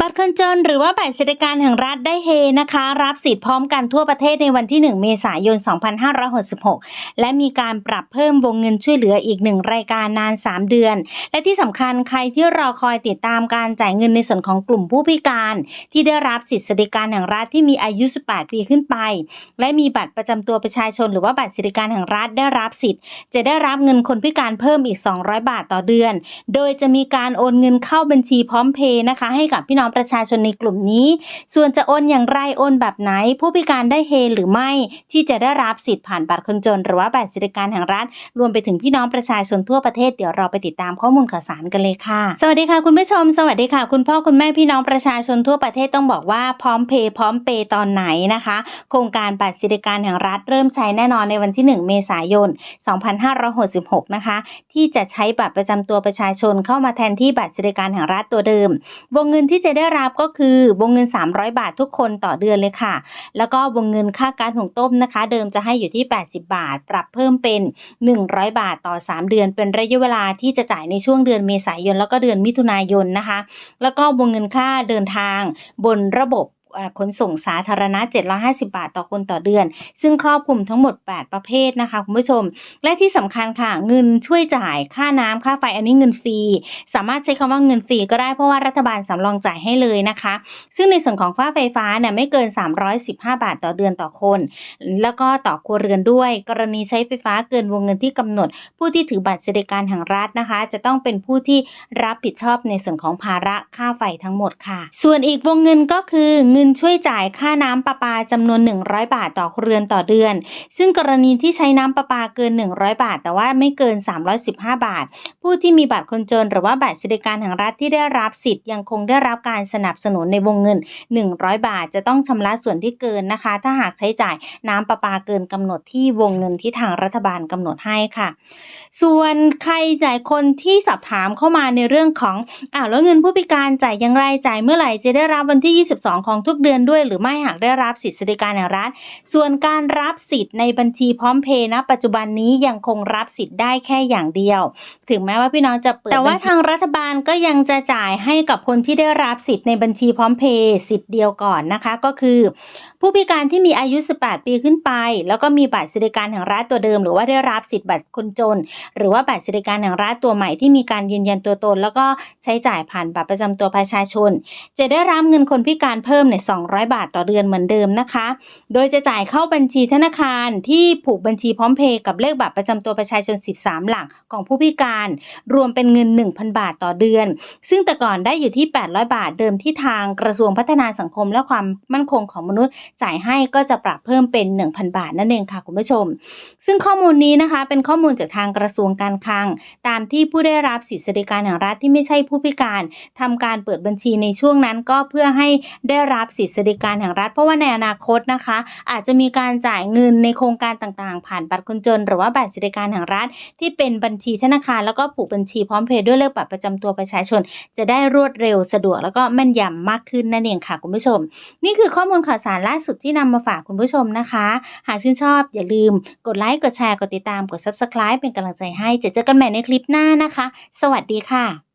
บัตรคนจนหรือว่าบัตรสวัสดิการแห่งรัฐได้เฮนะคะ รับสิทธิ์พร้อมกันทั่วประเทศในวันที่ 1 เมษายน 2566 และมีการปรับเพิ่มวงเงินช่วยเหลืออีกหนึ่งรายการนาน 3 เดือน และที่สำคัญใครที่รอคอยติดตามการจ่ายเงินในส่วนของกลุ่มผู้พิการ ที่ได้รับสิทธิสวัสดิการแห่งรัฐที่มีอายุ 18 ปีขึ้นไป และมีบัตรประจำตัวประชาชน หรือว่าบัตรสวัสดิการแห่งรัฐได้รับสิทธิ์ จะได้รับเงินคนพิการเพิ่มอีก 200 บาทต่อเดือน โดยจะมีการโอนเงินเข้าบัญชีพร้อมเพย์นะคะให้กับพี่น้อง้องประชาชนในกลุ่มนี้ ส่วนจะโอนอย่างไรโอนแบบไหน ผู้พิการได้เฮหรือไม่ที่จะได้รับสิทธิ์ผ่านบัตรคนจน หรือว่าบัตรสวัสดิการแห่งรัฐ รวมไปถึงพี่น้องประชาชนทั่วประเทศเดี๋ยวเราไปติดตามข้อมูลข่าวสารกันเลยค่ะ สวัสดีค่ะคุณผู้ชม สวัสดีค่ะ คุณพ่อคุณแม่พี่น้องประชาชนทั่วประเทศต้องบอกว่าพร้อมเพย์พร้อมเปย์ตอนไหนนะคะ โครงการบัตรสวัสดิการแห่งรัฐเริ่มใช้แน่นอนในวันที่ 1 เมษายน 2566 นะคะ ที่จะใช้บัตรประจำตัวประชาชนเข้ามาแทนที่บัตรสวัสดิการแห่งรัฐตัวเดิม วงเงินที่จะได้รับก็คือวงเงิน 300 บาททุกคนต่อเดือนเลยค่ะ แล้วก็วงเงินค่าการหุงต้มนะคะ เดิมจะให้อยู่ที่ 80 บาท ปรับเพิ่มเป็น 100 บาทต่อ 3 เดือน เป็นระยะเวลาที่จะจ่ายในช่วงเดือนเมษายนแล้วก็เดือนมิถุนายนนะคะ แล้วก็วงเงินค่าเดินทางบนระบบ ขนส่งสาธารณะ 750 บาทต่อคนต่อเดือน ซึ่งครอบคลุมทั้งหมด 8 ประเภทนะคะคุณผู้ชม และที่สำคัญค่ะ เงินช่วยจ่ายค่าน้ำค่าไฟอันนี้เงินฟรี สามารถใช้คำว่าเงินฟรีก็ได้เพราะว่ารัฐบาลสำรองจ่ายให้เลยนะคะ ซึ่งในส่วนของค่าไฟฟ้าเนี่ยไม่เกิน 315 บาทต่อเดือนต่อคน แล้วก็ต่อครัวเรือนด้วย กรณีใช้ไฟฟ้าเกินวงเงินที่กำหนด ผู้ที่ถือบัตรสวัสดิการแห่งรัฐนะคะ จะต้องเป็นผู้ที่รับผิดชอบในส่วนของภาระค่าไฟทั้งหมดค่ะ ส่วนอีกวงเงินก็คือเงินนช่วยจ่ายค่าน้ำประปาจำนวน 100 บาทต่อครเรือนต่อเดือน ซึ่งกรณีที่ใช้น้ำประปาเกิน 100 บาท แต่ว่าไม่เกิน 315 บาท ผู้ที่มีบัตรคนจน หรือว่าบัตรสวัสดิการแห่งรัฐที่ได้รับสิทธิ์ยังคงได้รับการสนับสนุนในวงเงิน 100 บาท จะต้องชำระส่วนที่เกินนะคะ ถ้าหากใช้จ่ายน้ำประปาเกินกำหนดที่วงเงินที่ทางรัฐบาลกำหนดให้ค่ะ ส่วนใครหลายคนที่สอบถามเข้ามาในเรื่องของอ้าวแล้วเงินผู้พิการจ่ายอย่างไรจ่ายเมื่อไหร่จะได้รับวันที่ 22 ของทุกเดือนด้วยหรือไม่หากได้รับสิทธิสวัสดิการแห่งรัฐ ส่วนการรับสิทธิ์ในบัญชีพร้อมเพย์ณปัจจุบันนี้ยังคงรับสิทธิ์ได้แค่อย่างเดียว ถึงแม้ว่าพี่น้องจะเปิดแต่ว่าทางรัฐบาลก็ยังจะจ่ายให้กับคนที่ได้รับสิทธิ์ในบัญชีพร้อมเพย์สิทธิ์เดียวก่อนนะคะก็คือ ผู้พิการที่มีอายุ 18 ปีขึ้นไป แล้วก็มีบัตรสวัสดิการแห่งรัฐตัวเดิม หรือว่าได้รับสิทธิ์บัตรคนจน หรือว่าบัตรสวัสดิการแห่งรัฐตัวใหม่ที่มีการยืนยันตัวตน แล้วก็ใช้จ่ายผ่านบัตรประจำตัวประชาชน จะได้รับเงินคนพิการเพิ่มใน200 บาทต่อเดือนเหมือนเดิมนะคะ โดยจะจ่ายเข้าบัญชีธนาคารที่ผูกบัญชีพร้อมเพย์กับเลขบัตรประจำตัวประชาชน 13 หลักของผู้พิการ รวมเป็นเงิน 1,000 บาทต่อเดือน ซึ่งแต่ก่อนได้อยู่ที่ 800 บาทเดิมที่ทางกระทรวงพัฒนาสังคมและความมั่นคงของมนุษย์ จ่ายให้ก็จะปรับเพิ่มเป็น 1,000 บาทนั่นเองค่ะคุณผู้ชม ซึ่งข้อมูลนี้นะคะเป็นข้อมูลจากทางกระทรวงการคลัง ตามที่ผู้ได้รับสิทธิสวัสดิการแห่งรัฐที่ไม่ใช่ผู้พิการทำการเปิดบัญชีในช่วงนั้นก็เพื่อให้ได้รับสิทธิสวัสดิการแห่งรัฐ เพราะว่าในอนาคตนะคะ อาจจะมีการจ่ายเงินในโครงการต่างๆ ผ่านบัตรคนจน หรือว่าบัตรสวัสดิการแห่งรัฐ ที่เป็นบัญชีธนาคารแล้วก็ผูกบัญชีพร้อมเพย์ด้วยเลขบัตรประจำตัวประชาชน จะได้รวดเร็วสะดวกแล้วก็แม่นยำมากขึ้นนั่นเองค่ะคุณผู้ชม นี่คือข้อมูลข่าวสารล่าสุดที่นำมาฝากคุณผู้ชมนะคะ หากชื่นชอบอย่าลืมกดไลค์กดแชร์กดติดตามกด Subscribe เป็นกำลังใจให้จะเจอกันใหม่ในคลิปหน้านะคะ สวัสดีค่ะ